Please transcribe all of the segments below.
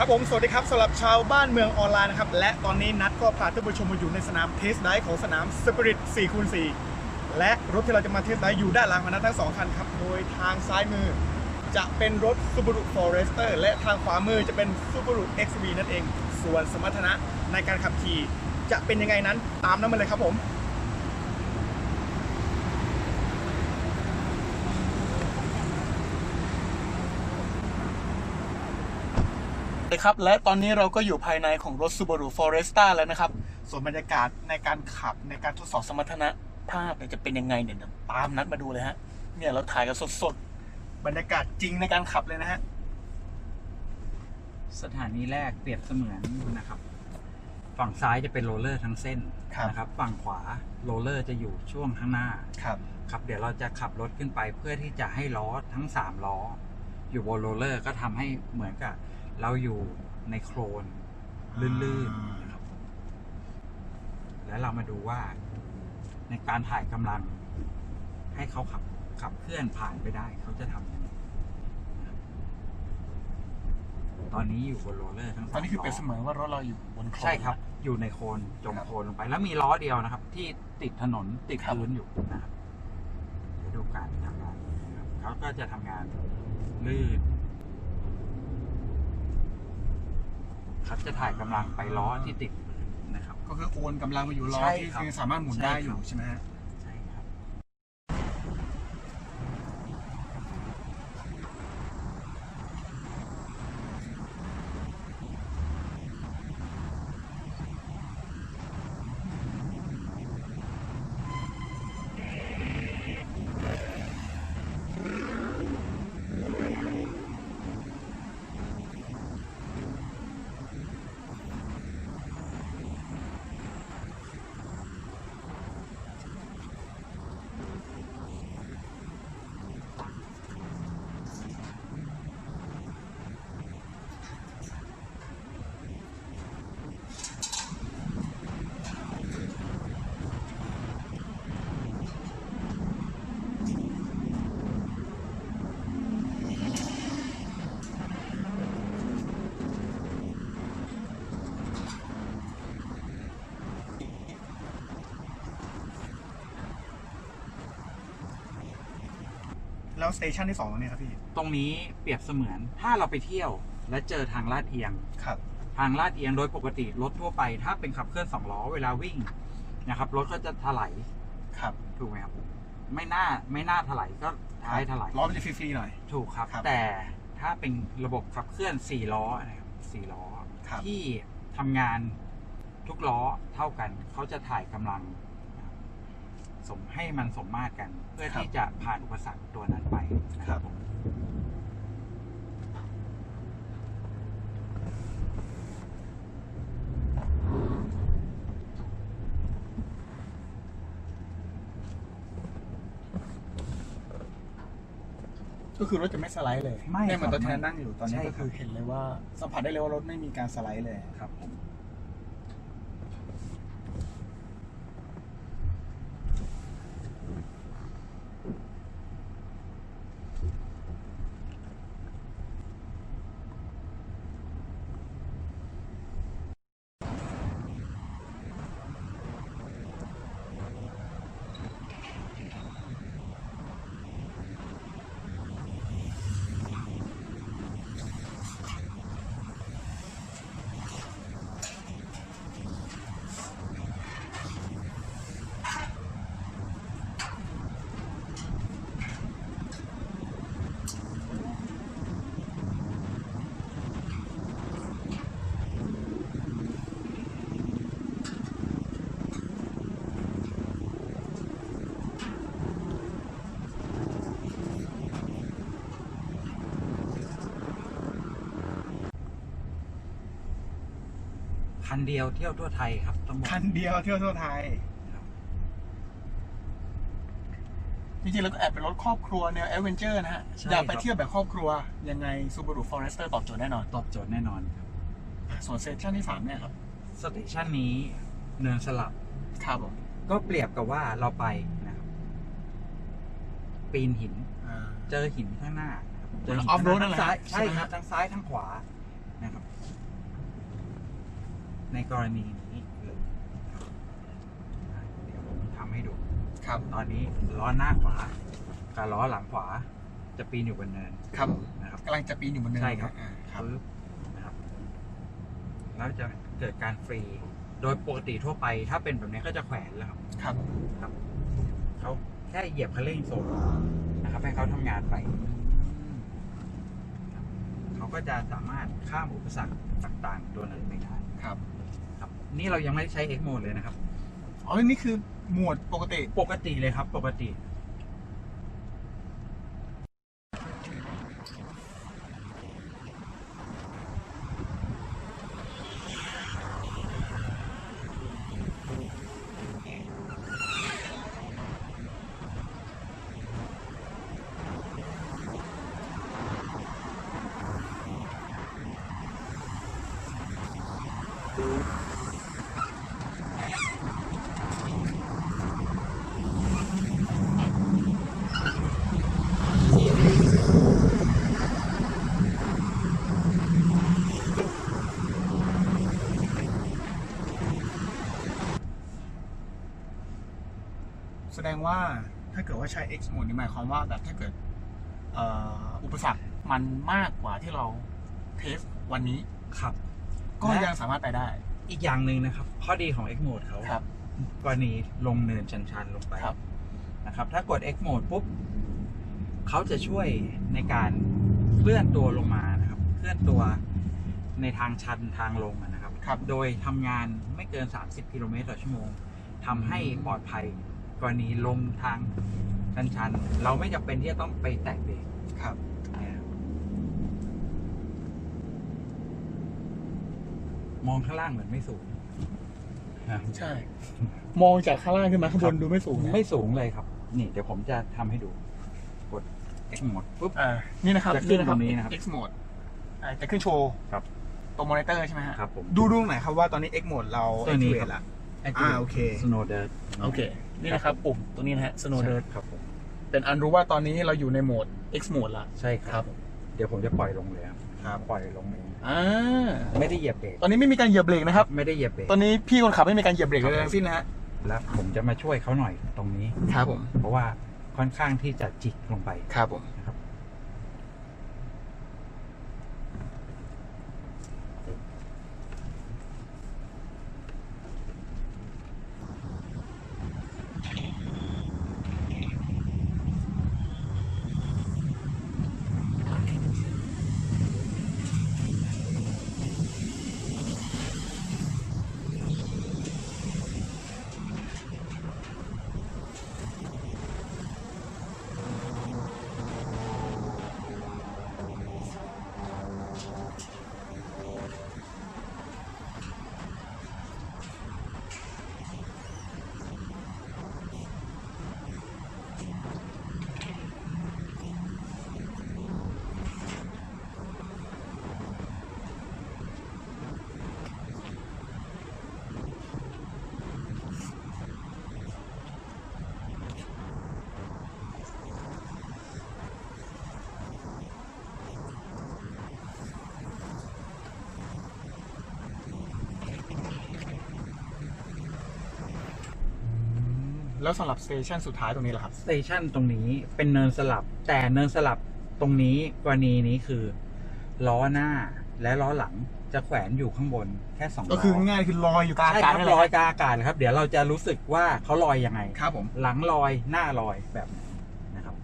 ครับผมสวัสดีครับสำหรับชาวบ้านเมืองออนไลน์นะครับ และตอนนี้นัดก็พาท่านผู้ชมมาอยู่ในสนามเทสไดของสนาม Spirit 4คูณ4และรถที่เราจะมาเทสไดอยู่ด้านหลังของนัดทั้งสองคันครับ โดยทางซ้ายมือจะเป็นรถ Subaru Forester และทางขวามือจะเป็น Subaru XV นั่นเอง ส่วนสมรรถนะในการขับขี่จะเป็นยังไงนั้นตามนั้นมาเลยครับผม เลยครับ และตอนนี้เราก็อยู่ภายในของรถ Subaru Forester แล้วนะครับ ส่วนบรรยากาศในการขับในการทดสอบสมรรถนะภาพเนี่ยจะเป็นยังไงเนี่ยเดี๋ยวตามนัดมาดูเลยฮะ เนี่ยเราถ่ายกันสดๆ บรรยากาศจริงในการขับเลยนะฮะ สถานีแรกเปรียบเสมือนนะครับ ฝั่งซ้ายจะเป็นโรลเลอร์ทั้งเส้นครับ นะครับ ฝั่งขวาโรลเลอร์จะอยู่ช่วงข้างหน้า ครับ ครับ เดี๋ยวเราจะขับรถขึ้นไปเพื่อที่จะให้ล้อทั้งสามล้อ อยู่บนโรลเลอร์ก็ทำให้เหมือนกับ เราอยู่ในโคลนลื่นๆนะครับ แล้วเรามาดูว่า ในการถ่ายกำลัง ให้เขาขับขับเคลื่อนผ่านไปได้ เขาจะทำยังไงนะครับตอนนี้อยู่บนโรลเลอร์ทั้งตสามอนนี้คือเปรียบล้เสมือนว่ารถเราอยู่บนโคลน ใช่ครับ อยู่ในโคลนจมครับโคลนลงไป แล้วมีล้อเดียวนะครับ ที่ติดถนนติดครับพื้นอยู่นะครับเดี๋ยวดูการทำงานนะครับเขาก็จะทำงานลื่น เขาจะถ่ายกำลังไปล้อที่ติดพื้นนะครับ ก็คือโอนกำลังมาอยู่ล้อใช่ที่ครับยังสามารถหมุนได้ใช่อครับยู่ใช่ไหมฮะ ใช่ครับ แล้วสเตชันที่สองเนี่ยครับพี่ ตรงนี้เปรียบเสมือนถ้าเราไปเที่ยว และเจอทางลาดเอียง ครับ ทางลาดเอียงโดยปกติรถทั่วไป ถ้าเป็นขับเคลื่อนสองล้อเวลาวิ่งนะครับรถก็จะถลายครับ ถูกไหมครับ ไม่น่าไม่น่าถลายก็ท้ายถลายล้อมันจะฟรีๆหน่อย ถูกครับ ครับแต่ถ้าเป็นระบบขับเคลื่อนสี่ล้อนะครับสี่ล้อ ครับ ที่ทำงานทุกล้อเท่ากัน เขาจะถ่ายกำลังนะครับ สมให้มันสมมาตรกัน เพื่อที่จะผ่านอุปสรรคตัวนั้นไปนะครับผมก็คือรถจะไม่สไลด์เลยไม่เนี่ยเหมือนคตัรัวบแทนนั่งอยู่ตอนนี้ใช่ก็คือครับเห็นเลยว่าสัมผัสได้เลยว่ารถไม่มีการสไลด์เลยครับผม คันเดียวเที่ยวทั่วไทยครับต้องบอกคันเดียวเที่ยวทั่วไทยครับ จริงๆแล้วก็แอบเป็นรถครอบครัวแนวแอดเวนเจอร์นะฮะใช่อยากไปครับ เที่ยวแบบครอบครัว ยังไง Subaru Forester ตอบโจทย์แน่นอน ตอบโจทย์แน่นอนครับส่วนเซสชั่นที่สามเนี่ยครับ สเตชันนี้เนินสลับ ครับผมก็เปรียบกับว่าเราไปนะครับ ปีนหิน อ่า เจอหินข้างหน้านะครับเจอหิน Off-road ข้างหนั่นแหละซ้ายใช่ใช่ไหมครับทั้งซ้ายทั้งขวานะครับ ในกรณีนี้เลยเดี๋ยวผมทำให้ดู ครับตอนนี้ล้อหน้าขวากับล้อหลังขวาจะปีนอยู่บนเนินครับนะครับกำลังจะปีนอยู่บนเนินใช่ครับอ่าครับ ปึ๊บนะครับแล้วจะเกิดการฟรี โดยปกติทั่วไป ถ้าเป็นแบบนี้ก็จะแขวนแล้วครับ ครับครับเขาแค่เหยียบคันเร่งโซนนะครับ ให้เขาทำงานไปครับเขาก็จะสามารถข้ามอุปสรรคต่างๆ ตัวนั้นไปได้ครับครับ นี่เรายังไม่ได้ใช้ X mode เลยนะครับ อ๋อ นี่คือหมวดปกติ ปกติเลยครับ ปกติแส ดงว่าถ้าเกิดว่าใช้ X mode นี่หมายความว่าแบบถ้าเกิดเอ่ออุปสรรคมันมากกว่าที่เราเทสวันนี้ครับ ก็และยังสามารถไปได้ อีกอย่างหนึ่งนะครับ ข้อดีของ X mode เขาครับกรณีลงเนินชันๆลงไปครับนะครับ ถ้ากด X mode ปุ๊บเขาจะช่วยในการเคลื่อนตัวลงมานะครับ เคลื่อนตัวในทางชันทางลงอะนะครับครับ โดยทำงานไม่เกิน 30 กิโลเมตรต่อชั่วโมงทำให้ปลอดภัย กรณีลงทางชันๆ เราไม่จำเป็นที่จะต้องไปแตะเบรกครับนะครับมองข้างล่างเหมือนไม่สูงนะครับใช่ มองจากข้างล่างขึ้นมาข้างบนดูไม่สูงนะไม่สูงเลยครับ นี่ เดี๋ยวผมจะทำให้ดู กด X หมดปุ๊บ อ่านี่นะครับจะขึ้นนะตรงนี้นะครับ X mode อ่าจะขึ้นโชว์ครับ ตรงมอนิเตอร์ใช่ไหมฮะครับผม ดูดูไหนอยครับว่าตอนนี้ X mode เรา ตัวนี้ activate ครับ ละ Activate อ่าโอเค Snow Dirt โอเค นี่นะครับปุ่มตรงนี้นะฮะ Snow Dirt ครับผมเป็นอันรู้ว่าตอนนี้เราอยู่ในโหมด X mode ละ ใช่คครัรับบเดี๋ยวผมจะปล่อยลงเลยครับครับปล่อยลงเองอ่าไม่ได้เหยียบเบรกตอนนี้ไม่มีการเหยียบเบรกนะครับ ไม่ได้เหยียบเบรกตอนนี้พี่คนขับไม่มีการเหยียบเบรกครัเลบยทั้งสิ้นนะฮะแล้วผมจะมาช่วยเขาหน่อยตรงนี้ครับผม เพราะว่าค่อนข้างที่จะจิกลงไปครับผมนะครับ แล้วสำหรับสเตชันสุดท้ายตรงนี้ล่ะครับ สเตชันตรงนี้เป็นเนินสลับ แต่เนินสลับตรงนี้กรณีนี้คือ ล้อหน้าและล้อหลังจะแขวนอยู่ข้างบนแค่สองล้อก็คือง่ายๆคือลอยอยู่กลางอาใช่กาศครับนั่นแหลละอยกลางอากาศนะครับ เดี๋ยวเราจะรู้สึกว่าเขาลอยยังไง ครับผม หลังลอยหน้าลอยแบบไหนนะครับ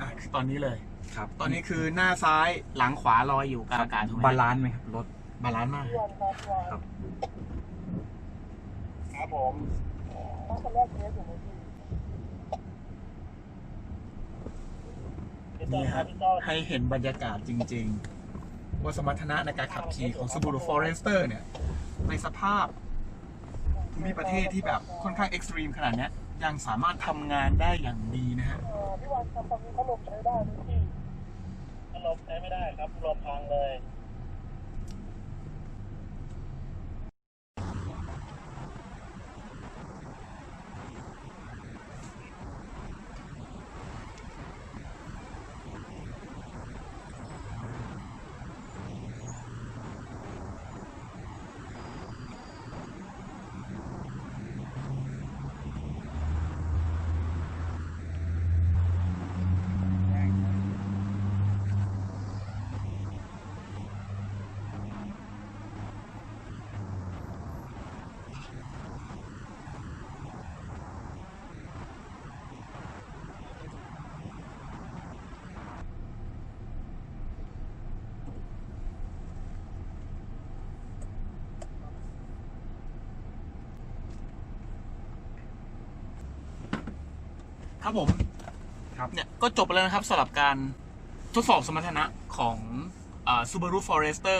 อะคือ ตอนนี้เลย ครับตอนนี้คือหน้าซ้ายหลังขวาลอยอยู่กลางอากาศถูกไหมบาลานซ์ไหมครับรถ บาลานซ์มาก ครับ ครับผมนี่ครับ ให้เห็นบรรยากาศจริง ๆ ว่าสมรรถนะในการขับขี่ของ Subaru Forester เนี่ย ในสภาพภูมิประเทศที่แบบค่อนข้างเอ็กซ์ตรีมขนาดเนี้ยยังสามารถทำงานได้อย่างดีนะฮะ พี่วันทำตอนนี้พัดลมใช้ได้ไหมพี่พัดลมใช้ไม่ได้ครับลมพังเลย ครับผมครับเนี่ยก็จบไปแล้วนะครับสำหรับการทดสอบสมรรถนะของอ่า Subaru Forester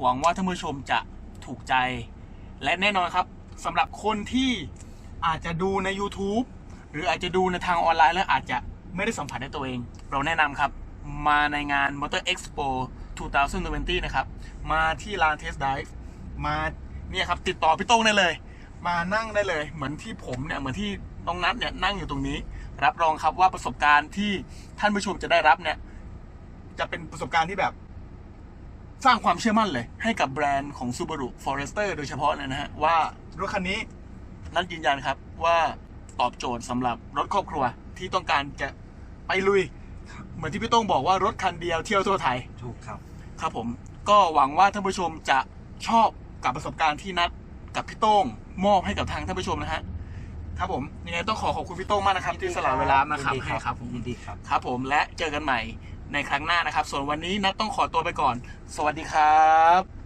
หวังว่าท่านผู้ชมจะถูกใจ และแน่นอนครับสำหรับคนที่อาจจะดูใน YouTube หรืออาจจะดูในทางออนไลน์แล้วอาจจะไม่ได้สัมผัสได้ตัวเอง เราแนะนำครับ มาในงาน Motor Expo 2020 นะครับ มาที่ลาน Test Drive มาเนี่ยครับติดต่อพี่โต้งได้เลย มานั่งได้เลย เหมือนที่ผมเนี่ยเหมือนที่น้องนัทเนี่ยนั่งอยู่ตรงนี้ รับรองครับว่าประสบการณ์ที่ท่านผู้ชมจะได้รับเนี่ย จะเป็นประสบการณ์ที่แบบ สร้างความเชื่อมั่นเลย ให้กับแบรนด์ของ Subaru Forester โดยเฉพาะเลยนะฮะ ว่ารถคันนี้นัทยืนยันครับว่าตอบโจทย์สำหรับรถครอบครัวที่ต้องการจะไปลุย เหมือนที่พี่โต้งบอกว่ารถคันเดียวเที่ยวทั่วไทย ถูกครับ ครับผมก็หวังว่าท่านผู้ชมจะชอบกับประสบการณ์ที่นัดกับพี่โต้งมอบให้กับทางท่านผู้ชมนะฮะ ครับผมยังไงต้องขอขอบคุณพี่โต้งมากนะครับที่สละเวลามาขับยินดีให้ครับผมยินดีครับครับผมและเจอกันใหม่ในครั้งหน้านะครับ ส่วนวันนี้นัดต้องขอตัวไปก่อน สวัสดีครับ